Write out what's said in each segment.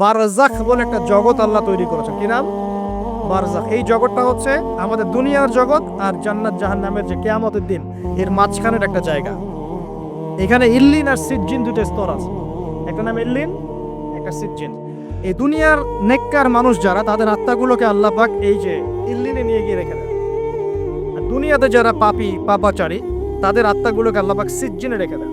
বারজাখ বলে একটা জগৎ আল্লাহ তৈরি করেছেন। কি নাম? বারজাখ এই জগৎটা হচ্ছে আমাদের দুনিয়ার জগৎ আর জান্নাত জাহান্নামের যে কেয়ামতের দিন, এর মাঝখানের একটা জায়গা। এখানে ইল্লিন আর সিজ্জিন দুটো স্তর আছে। একটা নাম ইল্লিন, একটা সিজ্জিন। এই দুনিয়ার নেককার মানুষ যারা, তাদের আত্মাগুলোকে আল্লাহ পাক এই যে ইল্লিনে নিয়ে গিয়ে রেখে দেয় আর দুনিয়াতে যারা পাপি, পাপাচারী, তাদের আত্মাগুলোকে আল্লাহ পাক সিজ্জিনে রেখে দেয়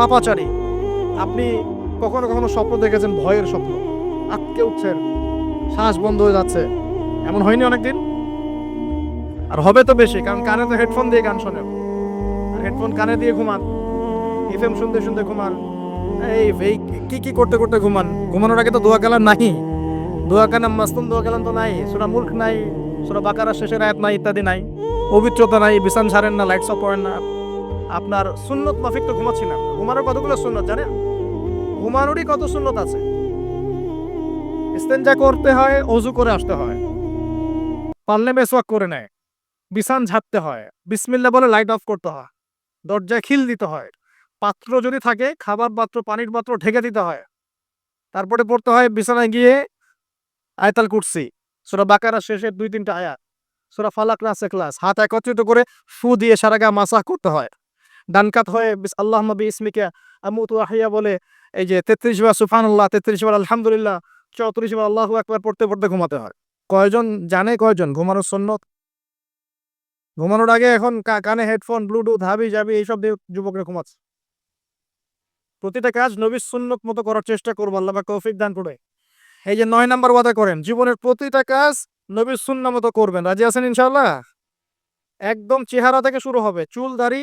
পাপাচারী। আপনি কখনো কখনো স্বপ্ন দেখেছেন, ভয়ের স্বপ্ন। আটকে উঠছেন, শ্বাস বন্ধ হয়ে যাচ্ছে। এমন হয়নি অনেকদিন? আর হবে তো বেশি, কারণ কানে তো হেডফোন দিয়ে গান শোনেন। আর হেডফোন কানে দিয়ে ঘুমান। এফএম শুনতে শুনতে ঘুমান। এই এই, কি কি করতে করতে ঘুমান? ঘুমানোর আগে তো দোয়া কালাম নাই দোয়া কালাম মাস্তুম, দোয়া কালাম তো নাই। সুরা মুল্ক নাই, সুরা বাকারা শেষের আয়াত নাই, ইত্যাদি নাই। পবিত্রতা নাই, বিছান ছাড়েন না লাইটস অফ পড়েন না। আপনার সুন্নত মাফিক তো ঘুমাচ্ছি না। ঘুমানোর কতগুলো সুন্নত জানেন? ঘুমানোরই কত সুন্নত আছে? ইস্তেঞ্জা করতে হয়, অজু করে আসতে হয়। পারলে মেসওয়াক করে নেয়। বিছান ঝাড়তে হয়। বিসমিল্লা বলে লাইট অফ করতে হয়। দরজায় খিল দিতে হয়। পাত্র যদি থাকে, খাবার পাত্র, পানির পাত্র ঢেকে দিতে হয়। তারপরে পড়তে হয় বিছানায় গিয়ে আয়তাল কুটসি সোরা বাকারা শেষের দুই তিনটা আয়াত। সোরা ফালাক নাসে ক্লাস হাত একত্রিত করে ফু দিয়ে সারা গা মাসাহ করতে হয়। ডানকাত হয়ে বিস আল্লাহ নবী ইসমিকা আমুতু আহিয়া বলে, এই যে তেত্রিশ বার সুফান আল্লাহ তেত্রিশ বার আলহামদুলিল্লাহ, চৌত্রিশ বার আল্লাহ একবার পড়তে পড়তে ঘুমাতে হয়। কয়জন জানে কয়জন? ঘুমানোর সন্ন্যত ঘুমানোর আগে এখন কানে হেডফোন, ব্লুটুথ, হাবি জাবি এইসব দিয়ে যুবকরা ঘুমাচ্ছে। প্রতিটা কাজ নবীর সুন্নত মতো করার চেষ্টা করব, আল্লাহ পাক তৌফিক দান করে। এই যে নয় নাম্বার ওয়াদা করেন, জীবনের প্রতিটা কাজ নবীর সুন্না মতো করবেন। রাজি আছেন ইনশাআল্লাহ? একদম চেহারা থেকে শুরু হবে, চুল, দাড়ি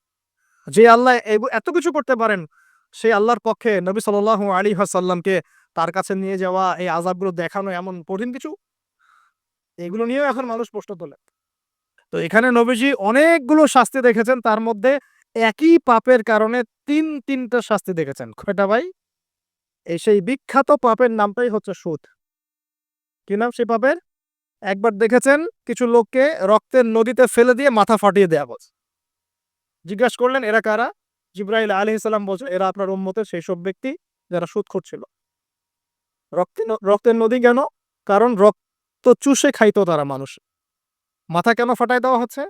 যে আল্লাহ এত কিছু করতে পারেন, সেই আল্লাহর পক্ষে নবী সাল্লাহ আলী হাসাল্লামকে তার কাছে নিয়ে যাওয়া, এই আজাবগুলো দেখানো এমন কঠিন কিছু? এগুলো নিয়েও এখন মানুষ প্রশ্ন তোলে। তো এখানে নবীজি অনেকগুলো শাস্তি দেখেছেন, তার মধ্যে একই পাপের কারণে তিন, তিনটা শাস্তি দেখেছেন। কয়টা ভাই? এই সেই বিখ্যাত পাপের নামটাই হচ্ছে সুদ। কি নাম সেই পাপের? একবার দেখেছেন কিছু লোককে রক্তের নদীতে ফেলে দিয়ে মাথা ফাটিয়ে দেয়া বলছে। জিজ্ঞাসা করলেন, এরা কারা? জিব্রাইল আলী ইসলাম বলছে এরা আপনার উম্মতের সেই সব ব্যক্তি যারা সুদ করছিল রক্তে রক্তের নদী কেন? কারণ রক্ত চুষে খাইতো তারা মানুষ। মাথা কেন ফাটাই দেওয়া হচ্ছে?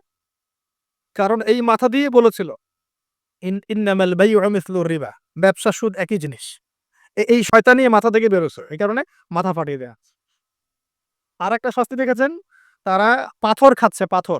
কারণ এই মাথা দিয়ে বলেছিল রিবা। ব্যবসা সুদ একই জিনিস। এই নিয়ে মাথা থেকে বেরোছে এই কারণে মাথা ফাটিয়ে দেয়া আর একটা শাস্তি দেখেছেন? তারা পাথর খাচ্ছে, পাথর।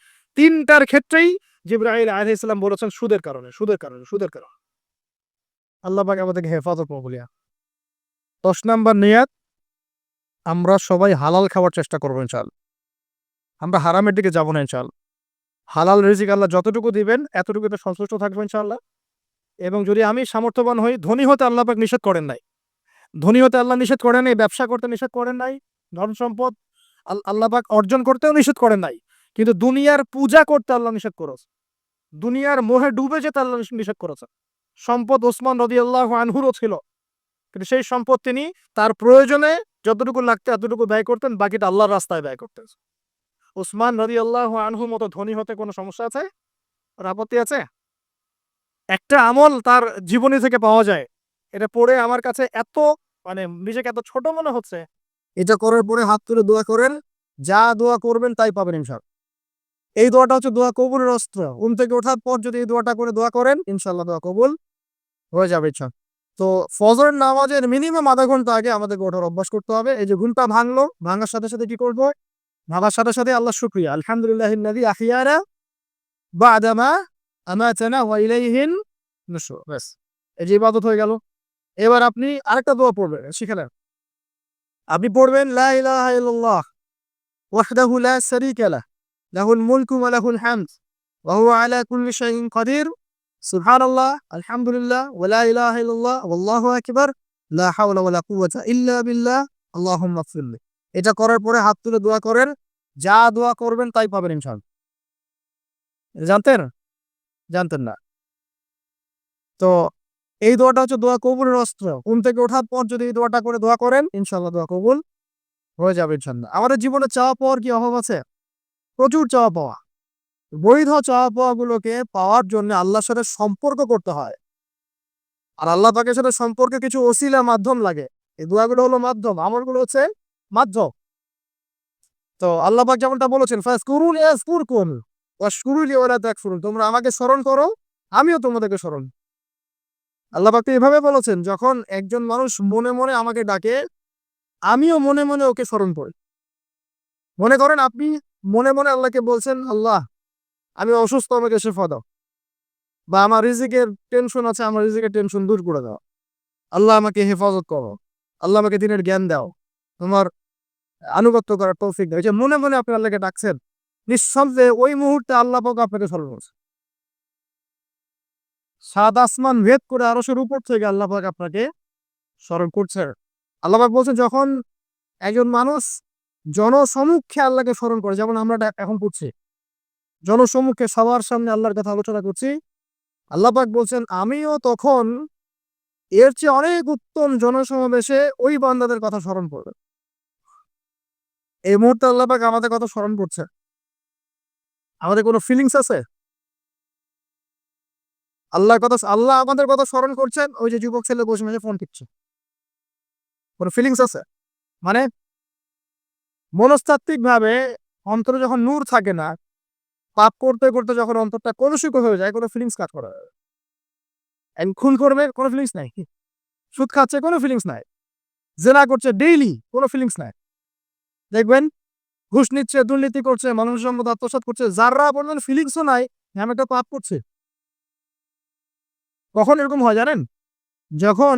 তিনটার ক্ষেত্রেই জিব্রাহিল আল ইসলাম বলেছেন সুদের কারণে সুদের কারণে সুদের কারণে। আল্লাহ পাক আমাদেরকে হেফাজত করব বলিয়া। দশ নাম্বার নিয়াত, আমরা সবাই হালাল খাওয়ার চেষ্টা করব ইনশাল আমরা হারামের দিকে যাব না ইনশাল হালাল রিজিক আল্লাহ যতটুকু দিবেন, এতটুকুতে সন্তুষ্ট থাকব ইনশাল্লাহ এবং যদি আমি সামর্থ্যবান হই, ধনী হতে আল্লাহ পাক নিষেধ করেন নাই। ধনী হতে আল্লাহ নিষেধ করেন নাই, ব্যবসা করতে নিষেধ করেন নাই ধন সম্পদ আল- আল্লাহ পাক অর্জন করতেও নিষেধ করেন নাই। কিন্তু দুনিয়ার পূজা করতে আল্লাহ নিষেধ করেছে। দুনিয়ার মোহে ডুবে যেতে আল্লাহ নিষ- নিষেধ করেছে। সম্পদ ওসমান রদি আল্লাহ আনহুরও ছিল। কিন্তু সেই সম্পদ তিনি তার প্রয়োজনে যতটুকু লাগতে এতটুকু ব্যয় করতেন, বাকিটা আল্লাহর রাস্তায় ব্যয় করতেন। ওসমান রদি আল্লাহ আনহুর মতো ধনী হতে কোনো সমস্যা আছে? আপত্তি আছে? একটা আমল তার জীবনী থেকে পাওয়া যায়। এটা পড়ে আমার কাছে এত মানে নিজেকে এত ছোট মনে হচ্ছে। এটা করার পরে হাত তুলে দোয়া করেন। যা দোয়া করবেন তাই পাবেন ইনশাল এই দোয়াটা হচ্ছে দোয়া কবুলের অস্ত্র। ঘুম থেকে ওঠার পর যদি এই দোয়াটা করে দোয়া করেন ইনশাল্লাহ দোয়া কবুল হয়ে যাবে ইচ্ছা তো ফজরের নামাজের মিনিমাম আধা ঘণ্টা আগে আমাদেরকে ওঠার অভ্যাস করতে হবে। এই যে ঘুমটা ভাঙলো, ভাঙার সাথে সাথে কি করব? ভাঙার সাথে সাথে আল্লাহ শুক্রিয়া। আলহামদুলিল্লাহ নদী আখিয়ারা বা আদামা আমাতানা ব্যাস, এই যে ইবাদত হয়ে গেল। এবার আপনি আরেকটা দোয়া পড়বেন, শিখে আপনি পড়বেন, লা ইলাহা ইল্লাল্লাহ, ওয়াহদাহু লাহুল মুলকু ওয়া লাহুল হামদ ওয়া হুয়া আলা কুল্লি শাইইন কাদির। সুবহানাল্লাহ, আলহামদুলিল্লাহ, ওয়া লা ইলাহা ইল্লাল্লাহ, ওয়াল্লাহু আকবার, লা হাওলা ওয়া লা কুওয়াতা ইল্লা বিল্লাহ, আল্লাহুম্মা এটা করার পরে হাত তুলে দোয়া করেন, যা দোয়া করবেন তাই পাবেন ইনশাআল্লাহ। জানতেন? জানতেন না। তো এই দোয়াটা হচ্ছে দোয়া কবুলের অস্ত্র। ঘুম থেকে ওঠার পর যদি এই দোয়াটা করে দোয়া করেন ইনশাল্লাহ দোয়া কবুল হয়ে যাবে ইনশাল্লাহ আমাদের জীবনে চাওয়া পাওয়ার কি অভাব আছে? প্রচুর চাওয়া পাওয়া। বৈধ চাওয়া পাওয়া গুলোকে পাওয়ার জন্য আল্লাহর সাথে সম্পর্ক করতে হয়। আর আল্লাহ পাকের সাথে সম্পর্কে কিছু ওসিলা মাধ্যম লাগে। এই দোয়াগুলো হলো মাধ্যম, আমলগুলো হচ্ছে মাধ্যম। তো আল্লাহ পাক যেমনটা বলেছেন ফাস কুরুন ইয়াসকুর কুন ওয়াশকুরুলি ওয়ালা তাকফুরুন তোমরা আমাকে স্মরণ করো, আমিও তোমাদেরকে স্মরণ আল্লাহ পাক এভাবে বলেছেন, যখন একজন মানুষ মনে মনে আমাকে ডাকে, আমিও মনে মনে ওকে স্মরণ করি। মনে করেন আপনি মনে মনে আল্লাহকে বলছেন, আল্লাহ, আমি অসুস্থ, আমাকে শেফা দাও। বা আমার রিজিকের টেনশন আছে, আমার রিজিকের টেনশন দূর করে দাও। আল্লাহ আমাকে হেফাজত করো। আল্লাহ আমাকে দিনের জ্ঞান দাও। তোমার আনুগত্য করার তৌফিক দাও। যে মনে মনে আপনি আল্লাহকে ডাকছেন, নিঃসন্দেহে ওই মুহূর্তে আল্লাহ পাক আপনাকে স্মরণ করছে। সাত আসমান ভেদ করে আরশের উপর থেকে আল্লাহ পাক আপনাকে স্মরণ করছে। আল্লাহ পাক বলছেন, যখন একজন মানুষ জনসমুখে আল্লাহকে স্মরণ করে, যেমন আমরা এখন পড়ছি। জনসমুখে সবার সামনে আল্লাহর কথা আলোচনা করছি। আল্লাহ পাক বলছেন, আমিও তখন এর চেয়ে অনেক উত্তম জনসমাবেশে ওই বান্দাদের কথা স্মরণ করবে এই মুহূর্তে আল্লাহ পাক আমাদের কথা স্মরণ করছে আমাদের কোনো ফিলিংস আছে? আল্লাহর কথা, আল্লাহ আমাদের কথা স্মরণ করছেন, ওই যে যুবক ছেলে বসে মেঝে ফোন টিপছে। কোনো ফিলিংস আছে? মানে মনস্তাত্ত্বিক ভাবে অন্তরে যখন নূর থাকে না, পাপ করতে করতে যখন অন্তরটা কলুষিত হয়ে যায়, কোনো ফিলিংস কাজ করে খুন করবে, কোনো ফিলিংস নাই। সুদ খাচ্ছে, কোনো ফিলিংস নাই। জেনা করছে ডেইলি কোনো ফিলিংস নাই। দেখবেন, ঘুষ নিচ্ছে, দুর্নীতি করছে মানুষের সম্পদ আত্মসাৎ করছে যারা পর্যন্ত ফিলিংসও নাই আমি একটা পাপ করছে। কখন এরকম হয় জানেন? যখন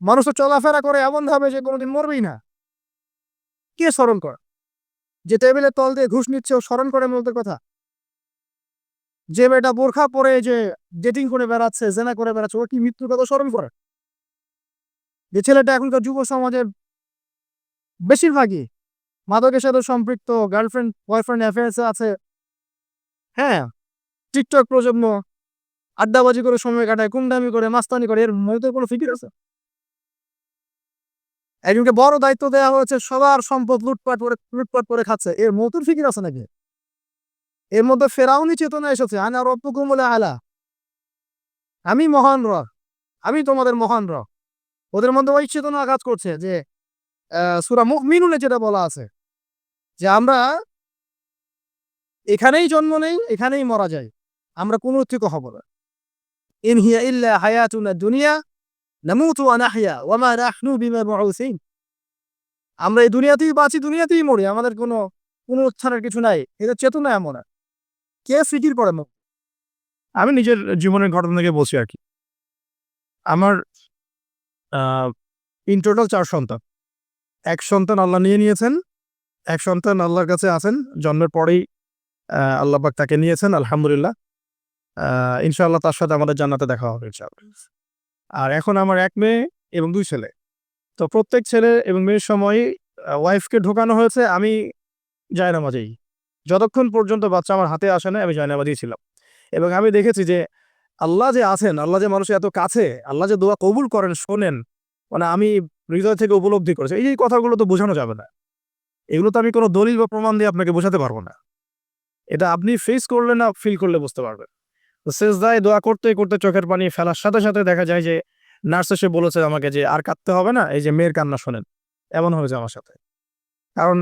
মানুষ তো চলাফেরা করে, এমন ভাবে যে কোনোদিন মরবেই না। কে স্মরণ করে? যে টেবিলের তল দিয়ে ঘুষ নিচ্ছে, ও স্মরণ করে মূলত কথা। যে মেয়েটা বোরখা পরে যে ডেটিং করে বেড়াচ্ছে, জেনা করে বেড়াচ্ছে, ও কি মৃত্যুর কথা স্মরণ করে? যে ছেলেটা এখনকার যুব সমাজের বেশিরভাগই মাদকের সাথে সম্পৃক্ত গার্লফ্রেন্ড বয়ফ্রেন্ড অ্যাফেয়ার্সে আছে। হ্যাঁ টিকটক প্রজন্ম আড্ডাবাজি করে সময় কাটায় কুমদামি করে, মাস্তানি করে, এর মধ্যে কোনো ফিকির আছে? একজনকে বড় দায়িত্ব দেওয়া হয়েছে, সবার সম্পদ লুটপাট করে লুটপাট করে খাচ্ছে। এর মতুর ফিকির আছে নাকি? এর মধ্যে ফেরাউনি চেতনা এসেছে, আনা রব্বকুম বলে আলা আমি মহান র আমি তোমাদের মহান র ওদের মধ্যে ওই চেতনা কাজ করছে যে সূরা মুমিনুনে যেটা বলা আছে, যে আমরা এখানেই জন্ম নেই, এখানেই মারা যাই, আমরা কোনো হব না। ইন হিয়া ইল্লা হায়াতুনা দুনিয়া নামুতু ওয়া নাহইয়া ওয়া মা নাহনু আমরা এই দুনিয়াতেই বাঁচি দুনিয়াতেই মরি আমাদের কোনো উত্থানের কিছু নাই এটা চেতনা এমন না। কে ফিকির করে না আমি নিজের জীবনের ঘটনা থেকে বলছি আর কি। আমার ইন টোটাল চার সন্তান। এক সন্তান আল্লাহ নিয়ে নিয়েছেন এক সন্তান আল্লাহর কাছে আছেন জন্মের পরেই আহ, আল্লাহ পাক তাকে নিয়েছেন আলহামদুলিল্লাহ। ইনশাআল্লাহ তার সাথে আমাদের জান্নাতে দেখা হবে ইনশাআল্লাহ। আর এখন আমার এক মেয়ে এবং দুই ছেলে। তো প্রত্যেক ছেলে এবং মেয়ের সময় ওয়াইফকে ঢোকানো হয়েছে, আমি জায়নামাজেই। যতক্ষণ পর্যন্ত বাচ্চা আমার হাতে আসে না আমি জায়নামাজেই ছিলাম। এবং আমি দেখেছি যে, আল্লাহ যে আছেন, আল্লাহ যে মানুষের এত কাছে, আল্লাহ যে দোয়া কবুল করেন, শোনেন মানে আমি হৃদয় থেকে উপলব্ধি করেছি। এই যে কথাগুলো তো বোঝানো যাবে না। এগুলো তো আমি কোনো দলিল বা প্রমাণ দিয়ে আপনাকে বোঝাতে পারব না। এটা আপনি ফেস করলে না ফিল করলে বুঝতে পারবেন। শেষ দায় করতে করতে চোখের পানি ফেলার সাথে সাথে দেখা যায় যে নার্স এসে বলেছে আমাকে যে আর কাঁদতে হবে না, এই যে মেয়ের কান্না শোনেন। এমন হয়েছে আমার সাথে। কারণ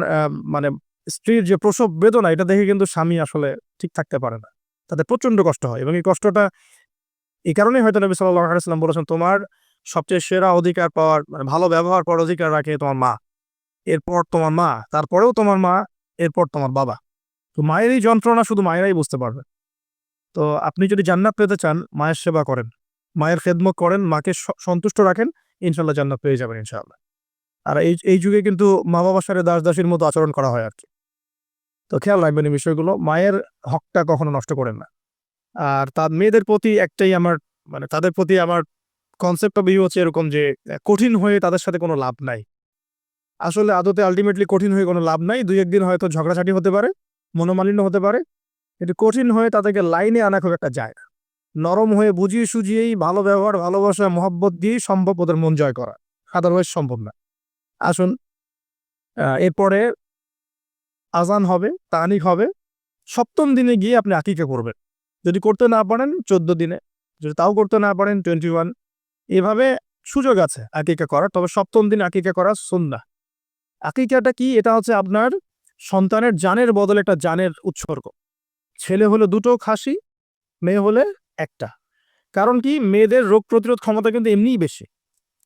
মানে স্ত্রীর যে প্রসব বেদনা, এটা দেখে কিন্তু স্বামী আসলে ঠিক থাকতে পারে না। তাদের প্রচণ্ড কষ্ট হয় এবং এই কষ্টটা এই কারণেই হয়তো নবী আলাইসাল্লাম বলেছেন, তোমার সবচেয়ে সেরা অধিকার পাওয়ার মানে ভালো ব্যবহার পাওয়ার অধিকার রাখে তোমার মা। এরপর তোমার মা, তারপরেও তোমার মা, এরপর তোমার বাবা। তো মায়ের এই যন্ত্রণা শুধু মায়েরাই বুঝতে পারবে। তো আপনি যদি জান্নাত পেতে চান, মায়ের সেবা করেন। মায়ের খেদমত করেন, মাকে সন্তুষ্ট রাখেন ইনশাল্লাহ জান্নাত পেয়ে যাবেন ইনশাআল্লাহ। আর এই এই যুগে কিন্তু মা বাবার সাথে দাস দাসীর মতো আচরণ করা হয় আর কি তো খেয়াল রাখবেন এই বিষয়গুলো, মায়ের হকটা কখনো নষ্ট করেন না। আর তার মেয়েদের প্রতি একটাই আমার মানে তাদের প্রতি আমার কনসেপ্ট অফ ভিউ হচ্ছে এরকম যে কঠিন হয়ে তাদের সাথে কোনো লাভ নাই। আসলে আদতে আলটিমেটলি কঠিন হয়ে কোনো লাভ নাই। দুই একদিন হয়তো ঝগড়াঝাটি হতে পারে, মনোমালিন্য হতে পারে কিন্তু কঠিন হয়ে তাদেরকে লাইনে আনা খুব একটা যায় না। নরম হয়ে বুঝিয়ে সুঝিয়েই ভালো ব্যবহার, ভালোবাসা, মহব্বত দিয়েই সম্ভব ওদের মন জয় করা। আদারওয়াইজ সম্ভব না। আসুন এরপরে আজান হবে তানিক হবে, সপ্তম দিনে গিয়ে আপনি আকিকা করবেন। যদি করতে না পারেন, চোদ্দ দিনে। যদি তাও করতে না পারেন টোয়েন্টি ওয়ান এভাবে সুযোগ আছে আকিকা করার, তবে সপ্তম দিন আকিকা করা সুন্না আকিকাটা কি? এটা হচ্ছে আপনার সন্তানের জানের বদলে একটা জানের উৎসর্গ। ছেলে হলো দুটো খাসি, মেয়ে হলে একটা। কারণ কি? মেয়েদের রোগ প্রতিরোধ ক্ষমতা কিন্তু এমনিই বেশি।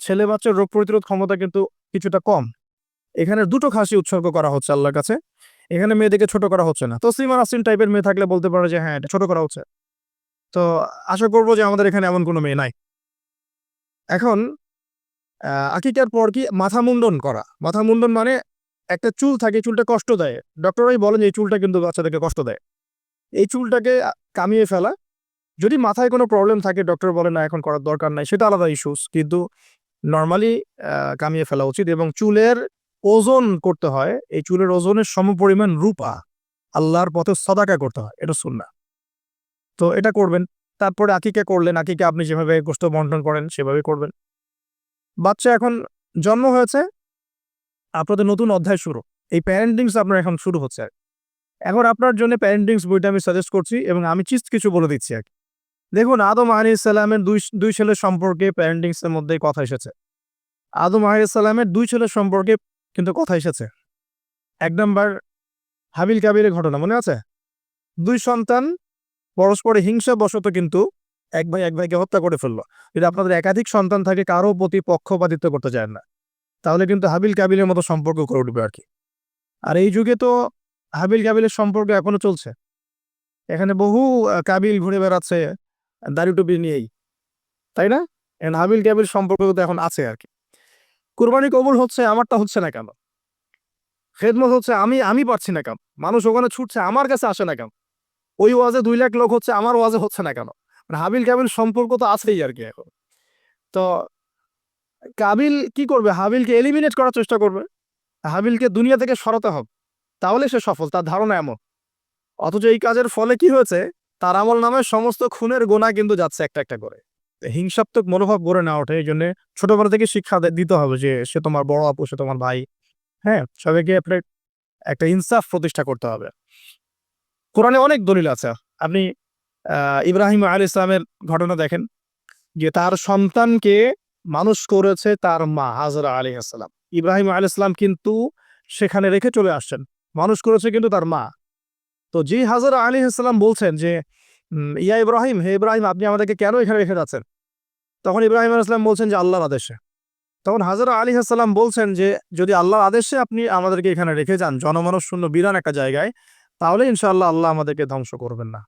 ছেলে বাচ্চার রোগ প্রতিরোধ ক্ষমতা কিন্তু কিছুটা কম। এখানে দুটো খাসি উৎসর্গ করা হচ্ছে আল্লাহর কাছে। এখানে মেয়েদেরকে ছোট করা হচ্ছে না। তসলিমা নাসরিন টাইপের মেয়ে থাকলে বলতে পারে যে হ্যাঁ এটা ছোট করা হচ্ছে। তো আশা করব যে, আমাদের এখানে এমন কোনো মেয়ে নাই। এখন আকিকার পর কি? মাথা মুন্ডন করা। মাথা মুন্ডন মানে একটা চুল থাকে, চুলটা কষ্ট দেয়। ডক্টরাই বলেন যে, এই চুলটা কিন্তু বাচ্চাদেরকে কষ্ট দেয়। এই চুলটাকে কামিয়ে ফেলা। যদি মাথায় কোনো প্রবলেম থাকে ডক্টর বলে, না, এখন করার দরকার নাই। সেটা আলাদা ইস্যুস কিন্তু নর্মালি কামিয়ে ফেলা উচিত এবং চুলের ওজন করতে হয়। এই চুলের ওজনের সমপরিমাণ রূপা আল্লাহর পথে সদাকা করতে হয়। এটা শুন না তো এটা করবেন। তারপরে আকিকে করলেন। আকিকে আপনি যেভাবে গোষ্ঠ বন্টন করেন সেভাবে করবেন। বাচ্চা এখন জন্ম হয়েছে। আপনাদের নতুন অধ্যায় শুরু। এই প্যারেন্টিংস আপনার এখন শুরু হচ্ছে। এখন আপনার জন্য প্যারেন্টিংস বইটা আমি সাজেস্ট করছি এবং আমি চিস্ট কিছু বলে দিচ্ছি আর দেখুন, আদম আলী ইসলামের দুই দুই ছেলের সম্পর্কে প্যারেন্টিংস এর মধ্যে কথা এসেছে। আদম আলী ইসলামের দুই ছেলের সম্পর্কে কিন্তু কথা এসেছে। এক নম্বর, হাবিল কাবিলের ঘটনা, মনে আছে? দুই সন্তান পরস্পরে হিংসা বশত কিন্তু এক ভাই, এক ভাইকে হত্যা করে ফেলল। যদি আপনাদের একাধিক সন্তান থাকে, কারও প্রতি পক্ষপাতিত্ব করতে চায় না। তাহলে কিন্তু হাবিল কাবিলের মতো সম্পর্ক করে উঠবে আর কি। আর এই যুগে তো হাবিল কাবিলের সম্পর্ক এখনও চলছে। এখানে বহু কাবিল ঘুরে বেড়াচ্ছে, দাড়ি টুপি নিয়েই। তাই না? এখন হাবিল কাবিল সম্পর্ক তো এখন আছে আর কি। কুরবানি কবুল হচ্ছে, আমারটা হচ্ছে না কেন? খেদমত হচ্ছে, আমি আমি পারছি না কেন? মানুষ ওখানে ছুটছে, আমার কাছে আসে না কেন? ওই ওয়াজে দুই লাখ লোক হচ্ছে, আমার ওয়াজে হচ্ছে না কেন? মানে হাবিল কাবিল সম্পর্ক তো আছেই আর কি এখন। তো কাবিল কি করবে? হাবিলকে এলিমিনেট করার চেষ্টা করবে। হাবিলকে দুনিয়া থেকে সরাতে হবে। তাহলে সে সফল, তার ধারণা এমন। অথচ এই কাজের ফলে কি হয়েছে? তার আমল নামে সমস্ত খুনের গোনা কিন্তু যাচ্ছে একটা একটা করে। হিংসাত্মক মনোভাব গড়ে না ওঠে, এই জন্য ছোটবেলা থেকে শিক্ষা দিতে হবে যে সে তোমার বড় আপু, সে তোমার ভাই হ্যাঁ? সবাইকে আপনার একটা ইনসাফ প্রতিষ্ঠা করতে হবে। কোরআনে অনেক দলিল আছে। আপনি ইব্রাহিম আল ইসলামের ঘটনা দেখেন, যে তার সন্তানকে মানুষ করেছে তার মা, হাজরা আলী আসসালাম ইব্রাহিম আল ইসলাম কিন্তু সেখানে রেখে চলে আসছেন। মানুষ করেছে কিন্তু তার মা। তো যে হাজরা আলী আসসালাম বলছেন যে ইয়া ইব্রাহিম, হে ইব্রাহিম, আপনি আমাদেরকে কেন এখানে রেখে যাচ্ছেন? তখন ইব্রাহিম ইসলাম বলছেন যে, আল্লাহর আদেশে। তখন হাজরা আলী আসসালাম বলছেন যে, যদি আল্লাহর আদেশে আপনি আমাদেরকে এখানে রেখে যান জনমানব শূন্য বিরান একটা জায়গায়, তাহলে ইনশাআল্লাহ আল্লাহ আমাদেরকে ধ্বংস করবেন না।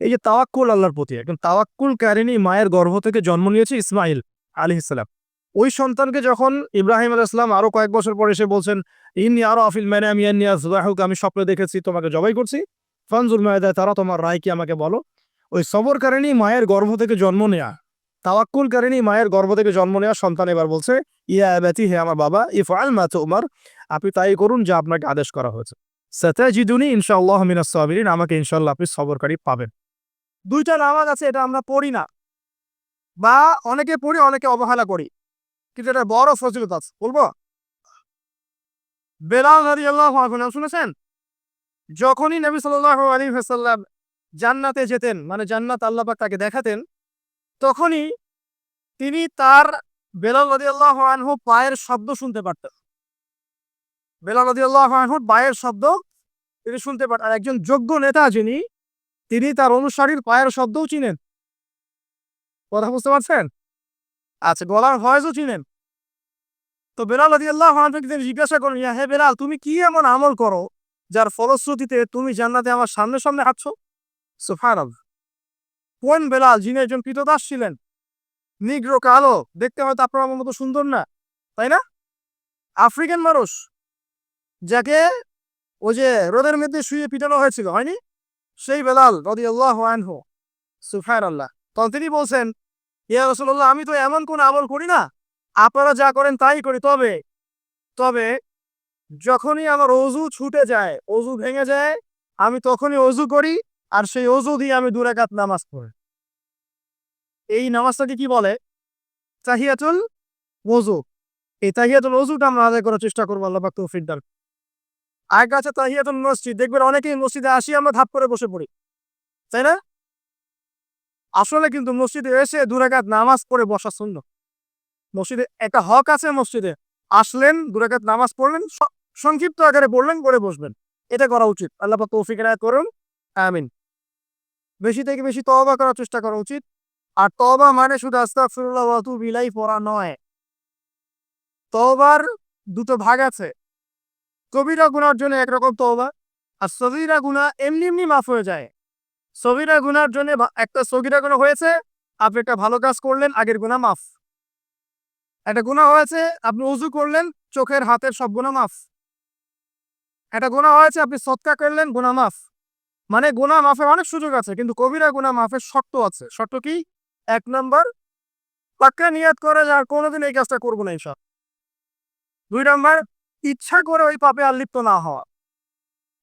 এই যে তাওয়াক্কুল আল্লাহর প্রতি, একদম তাওয়াক্কুল কারিনী মায়ের গর্ভ থেকে জন্ম নিয়েছে ইসমাইল আলী ইসলাম ওই সন্তানকে যখন ইব্রাহিম আল ইসলাম আরও কয়েক বছর পরে এসে বলছেন, ইন্নি আরও আফিল মানে আমি আমি স্বপ্নে দেখেছি, তোমাকে জবাই করছি। ফানজুল মায়দায় তারা তোমার রায় কি আমাকে বলো। ওই সবর সবরকারিনী মায়ের গর্ভ থেকে জন্ম নেয়া তাওয়াক্কুল কারিনী মায়ের গর্ভ থেকে জন্ম নেওয়া সন্তান এবার বলছে, ইয়া ব্যতি হে আমার বাবা ইফ আল মাত উমার আপনি তাই করুন যা আপনাকে আদেশ করা হয়েছে। সাতাজিদুনি ইনশাআল্লাহ মিনাস সাবিরিন, আমাকে ইনশাআল্লাহ আপনি সবরকারী পাবেন। দুইটা নামাজ আছে, এটা আমরা পড়ি না। বা অনেকে পড়ি, অনেকে অবহেলা করি। কিন্তু এটা বড় ফজিলত আছে, বলব? বেলাল রাদিয়াল্লাহু আনহু নাম শুনেছেন? যখনই নবী সাল্লাল্লাহু আলাইহি ওয়াসাল্লাম জান্নাতে যেতেন মানে জান্নাত আল্লাপাক তাকে দেখাতেন, তখনই তিনি তার বেলাল রাদিয়াল্লাহু আনহু পায়ের শব্দ শুনতে পারতেন। বেলাল রাদিয়াল্লাহু আনহুর পায়ের শব্দ তিনি শুনতে পারতেন আর একজন যোগ্য নেতা যিনি, তিনি তার অনুসারীর পায়ের শব্দও চিনেন। কথা বুঝতে পারছেন? আচ্ছা গলার ভয়েসও চিনেন? তো বেলাল আনহুকে তিনি জিজ্ঞাসা করেন হে বেলাল, তুমি কি এমন আমল করো যার ফলশ্রুতিতে তুমি জান্নাতে আমার সামনে সামনে হাঁটছো সুবহানাল্লাহ। কোন বেলাল, যিনি একজন কৃতদাস ছিলেন? নিগ্র, কালো, দেখতে হয়তো আপনার আমার মতো সুন্দর না, তাই না? আফ্রিকান মানুষ, যাকে ওই যে রোদের মধ্যে শুয়ে পিটানো হয়েছিল, হয়নি? সেই বেলাল রদি আল্লাহ আনহু সুফায়ন আল্লাহ তখন তিনি বলছেন ইয়া রসুল্লাহ আমি তো এমন কোন আমল করি না। আপনারা যা করেন তাই করি। তবে তবে যখনই আমার অজু ছুটে যায়, অজু ভেঙে যায়, আমি তখনই অজু করি আর সেই অজু দিয়ে আমি দুরাকাত নামাজ পড়ি। এই নামাজটাকে কি বলে? তাহিয়াতুল ওজু এই তাহিয়াতুল ওজুটা আমরা আদায় করার চেষ্টা করব, আল্লাহ পাক আর কাছে তাহিয়াতুল মসজিদ। দেখবেন অনেকেই মসজিদে আসি, আমরা ধাপ করে বসে পড়ি। তাই না? আসলে কিন্তু মসজিদে এসে দুরাকাত নামাজ পড়ে বসা শূন্য। মসজিদে একটা হক আছে মসজিদে। আসলেন, দুরাকাত নামাজ পড়লেন সংক্ষিপ্ত আকারে পড়লেন, পড়ে বসবেন। এটা করা উচিত। আল্লাহ তৌফিক এনায়েত করুন। আমিন। বেশি থেকে বেশি তওবা করার চেষ্টা করা উচিত। আর তবা মানে শুধু আস্তাগফিরুল্লাহ ওয়া আতুবু পড়া নয়। তওবার দুটো ভাগ আছে। কবিরা গুনার জন্য একরকম তওবা। আর সগীরা গুনাহ এমনি এমনি মাফ হয়ে যায়। সগীরা গুনার জন্য একটা সগীরা গুনাহ হয়েছে, আপনি একটা ভালো কাজ করলেন, আগের গুনাহ মাফ। একটা গুনাহ হয়েছে, আপনি উজু করলেন, চোখের হাতের সব গুণা মাফ। একটা গুনাহ হয়েছে, আপনি সৎকা করলেন গুনাহ মাফ। মানে গুনাহ মাফের অনেক সুযোগ আছে, কিন্তু কবিরা গুনাহ মাফের শর্ত আছে। শর্ত কি? এক নম্বর, পাক্কা নিয়াত করে যে আর কোনোদিন এই কাজটা করব না এইসব দুই নম্বর, ইচ্ছা করে ওই পাপে আর লিপ্ত না হওয়া।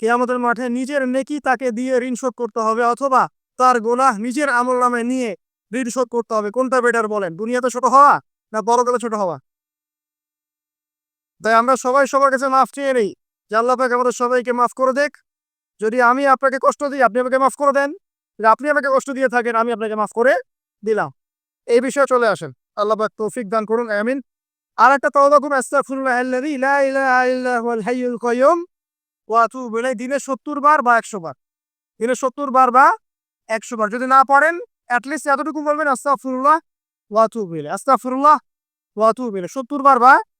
কে আমাদের মাঠে নিজের নেকি তাকে দিয়ে ঋণ শোধ করতে হবে অথবা তার গোনাহ নিজের আমল নামে নিয়ে ঋণ শোধ করতে হবে। কোনটা বেটার বলেন, দুনিয়াতে ছোট হওয়া না বড় গেলে ছোট হওয়া? তাই আমরা সবাই সবার কাছে মাফ চেয়ে নেই। যে আল্লাহ পাক আমাদের সবাইকে মাফ করে দেখ। যদি আমি আপনাকে কষ্ট দিই, আপনি আমাকে মাফ করে দেন। যদি আপনি আমাকে কষ্ট দিয়ে থাকেন, আমি আপনাকে মাফ করে দিলাম। এই বিষয়ে চলে আসেন। আল্লাহ পাক তৌফিক দান করুন, আমিন। আর একটা তওবা করুন, আস্তাগফিরুল্লাহ আল্লাযী লা ইলাহা ইল্লা হুয়াল হাইয়ুল কাইয়ুম ওয়া আতুবু ইলাইহি দিনে 70 বার বা 100 বার। দিনে 70 বার বা 100 বার। যদি না পারেন অ্যাট লিস্ট এতটুকু বলবেন আস্তাফুল্লাহ ওয়া আতুবু ইলাইহি আস্তাগফিরুল্লাহ ওয়া আতুবু ইলাইহি 70 বার বা